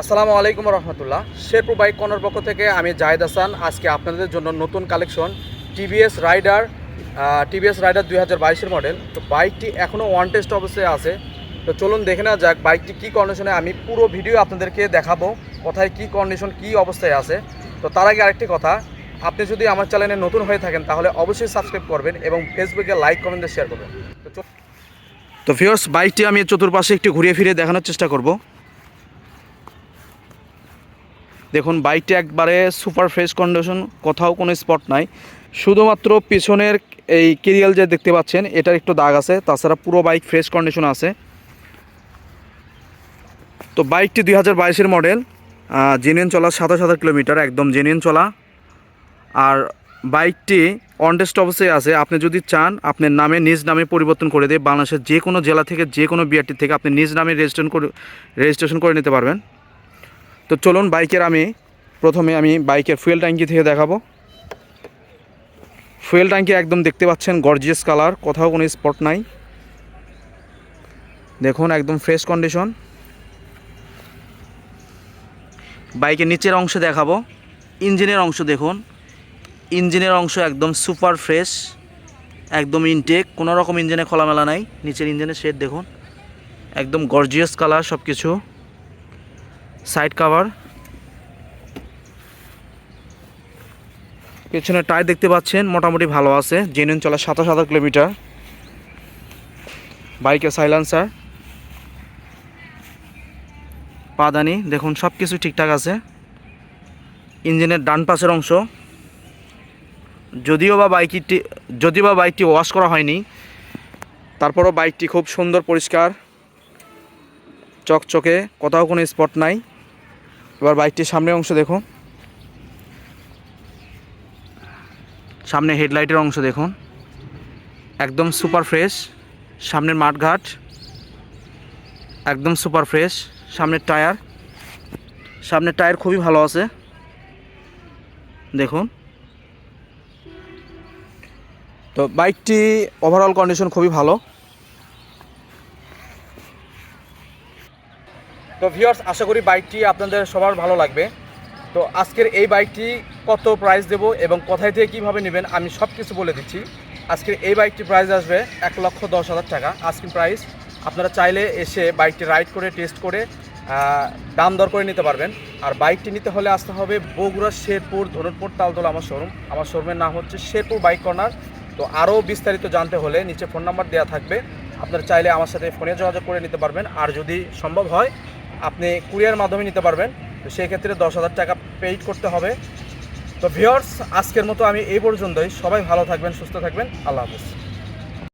আসসালামু আলাইকুম রহমতুল্লাহ। Sherpur bike corner পক্ষ থেকে আমি জাহেদ হাসান। আজকে আপনাদের জন্য নতুন collection TVS Raider TVS Raider দুই হাজার বাইশের মডেল। তো বাইকটি এখনও ওয়ান টেস্ট অবস্থায় আছে। তো চলুন দেখে নেওয়া যাক বাইকটি কী কন্ডিশনে আমি পুরো ভিডিও আপনাদেরকে দেখাবো কোথায় কী কন্ডিশন কী অবস্থায় আছে। তো তার আগে আরেকটি কথা, আপনি যদি আমার চ্যানেলে নতুন হয়ে থাকেন, তাহলে অবশ্যই সাবস্ক্রাইব করবেন এবং ফেসবুকে লাইক কমেন্ট শেয়ার করবেন। তো তো ফিওর্স বাইকটি আমি চতুর্পাশে একটু ঘুরিয়ে ফিরে দেখানোর চেষ্টা করব। দেখুন, বাইকটি একবারে সুপার ফ্রেশ কন্ডিশন, কোথাও কোনো স্পট নাই। শুধুমাত্র পিছনের এই কেরিয়াল যে দেখতে পাচ্ছেন, এটার একটু দাগ আছে, তাছাড়া পুরো বাইক ফ্রেশ কন্ডিশন আছে। তো বাইকটি দুই হাজার বাইশের মডেল জেনুইন চলা সাতাশ হাজার কিলোমিটার, একদম জেনুইন চলা। আর বাইকটি অনটেস্ট অবস্থায় আছে, আপনি যদি চান আপনার নামে, নিজ নামে পরিবর্তন করে দিয়ে বাংলাদেশের যে কোনো জেলা থেকে, যে কোনো বিআরটি থেকে আপনি নিজ নামে রেজিস্ট্রেশন করে রেজিস্ট্রেশন করে নিতে পারবেন। তো চলুন বাইকের আমি, প্রথমে আমি বাইকের ফুয়েল ট্যাঙ্কি থেকে দেখাবো। ফুয়েল ট্যাঙ্কি একদম দেখতে পাচ্ছেন গর্জিয়াস কালার কোথাও কোনো স্পট নাই। দেখুন, একদম ফ্রেশ কন্ডিশন বাইকের নিচের অংশ দেখাবো। ইঞ্জিনের অংশ দেখুন। ইঞ্জিনের অংশ একদম সুপার ফ্রেশ একদম ইনটেক কোনো রকম ইঞ্জিনে খোলামেলা নাই। নিচের ইঞ্জিনের শেড দেখুন। একদম গর্জিয়াস কালার সব কিছু সাইড কাভার। পেছনে টায়ার দেখতে পাচ্ছেন, মোটামুটি ভালো আছে জেনুইন চলা সাতাশ হাজার কিলোমিটার। বাইকের সাইলেন্সার পাদানি, দেখুন সব কিছু ঠিকঠাক আছে। ইঞ্জিনের ডান পাশের অংশ। যদিও বা বাইকটি, যদিও বা বাইকটি ওয়াশ করা হয়নি, তারপরও বাইকটি খুব সুন্দর, পরিষ্কার। চকচকে, কোথাও কোনো স্পট নাই। এবার বাইকটির সামনের অংশ দেখুন সামনে হেডলাইটের অংশ দেখুন। একদম সুপার ফ্রেশ। সামনের মাঠঘাট। একদম সুপার ফ্রেশ। সামনের টায়ার। সামনের টায়ার খুবই ভালো আছে। দেখুন। তো বাইকটি ওভারঅল কন্ডিশন খুবই ভালো। তো ভিউয়ার্স আশা করি বাইকটি আপনাদের সবার ভালো লাগবে। তো আজকের এই বাইকটি কত প্রাইস দেব এবং কোথায় থেকে কীভাবে নেবেন আমি সব কিছু বলে দিচ্ছি। আজকের এই বাইকটি প্রাইস আসবে এক লক্ষ দশ হাজার টাকা। আজকের প্রাইস আপনারা চাইলে এসে বাইকটি রাইড করে টেস্ট করে দাম দর করে নিতে পারবেন। আর বাইকটি নিতে হলে আসতে হবে বগুড়া শেরপুর ধনুরপুর তালদোল আমার শোরুম আমার শোরুমের নাম হচ্ছে শেরপুর বাইক কর্নার তো আরও বিস্তারিত জানতে হলে নিচে ফোন নাম্বার দেওয়া থাকবে। আপনারা চাইলে আমার সাথে ফোনে যোগাযোগ করে নিতে পারবেন। আর যদি সম্ভব হয় আপনি কুরিয়ার মাধ্যমে নিতে পারবেন। তো সেই ক্ষেত্রে দশ হাজার টাকা পেইড করতে হবে। তো ভিওর্স আজকের মতো আমি এই পর্যন্তই। সবাই ভালো থাকবেন, সুস্থ থাকবেন। আল্লাহ হাফিজ।